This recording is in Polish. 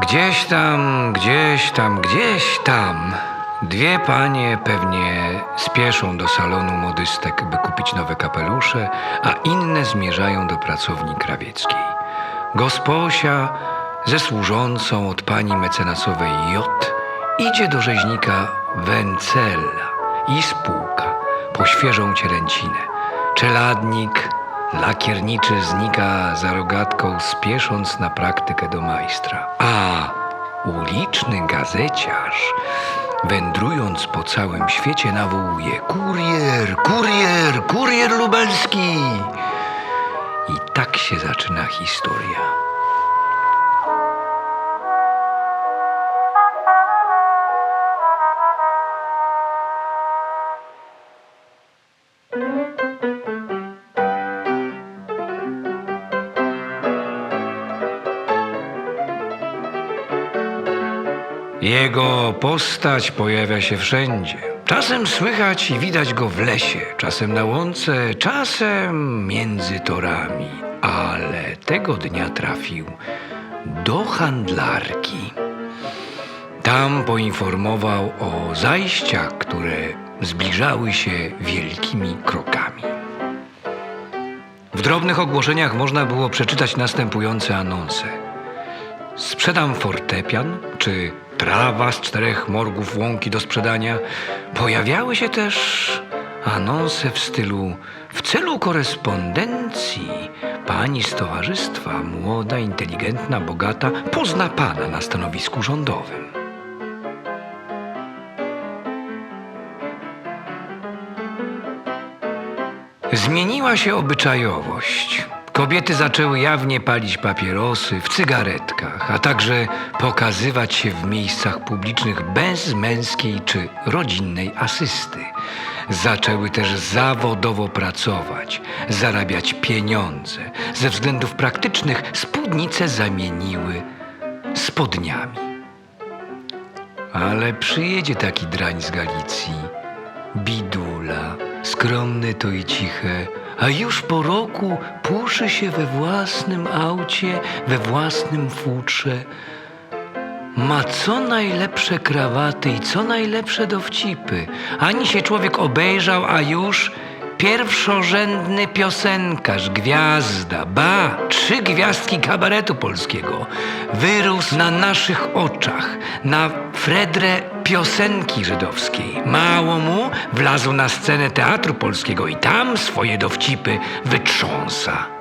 Gdzieś tam, gdzieś tam, gdzieś tam. Dwie panie pewnie spieszą do salonu modystek, by kupić nowe kapelusze, a inne zmierzają do pracowni krawieckiej. Gosposia ze służącą od pani mecenasowej J idzie do rzeźnika Wencella i spółka po świeżą cielęcinę. Czeladnik lakierniczy znika za rogatką, spiesząc na praktykę do majstra. A uliczny gazeciarz, wędrując po całym świecie, nawołuje kurier, kurier, kurier lubelski. I tak się zaczyna historia. Jego postać pojawia się wszędzie. Czasem słychać i widać go w lesie, czasem na łące, czasem między torami. Ale tego dnia trafił do handlarki. Tam poinformował o zajściach, które zbliżały się wielkimi krokami. W drobnych ogłoszeniach można było przeczytać następujące anonse. Sprzedam fortepian czy trawa z czterech morgów łąki do sprzedania. Pojawiały się też anonse w stylu w celu korespondencji pani z towarzystwa, młoda, inteligentna, bogata, pozna pana na stanowisku rządowym. Zmieniła się obyczajowość. Kobiety zaczęły jawnie palić papierosy w cygaretkach, a także pokazywać się w miejscach publicznych bez męskiej czy rodzinnej asysty. Zaczęły też zawodowo pracować, zarabiać pieniądze. Ze względów praktycznych spódnice zamieniły spodniami. Ale przyjedzie taki drań z Galicji, bidula, skromny to i ciche, a już po roku puszy się we własnym aucie, we własnym futrze. Ma co najlepsze krawaty i co najlepsze dowcipy. Ani się człowiek obejrzał, a już pierwszorzędny piosenkarz, gwiazda, ba, trzy gwiazdki kabaretu polskiego. Wyrósł na naszych oczach, na Fredrę piosenki żydowskiej. Mało mu wlazł na scenę teatru polskiego i tam swoje dowcipy wytrząsa.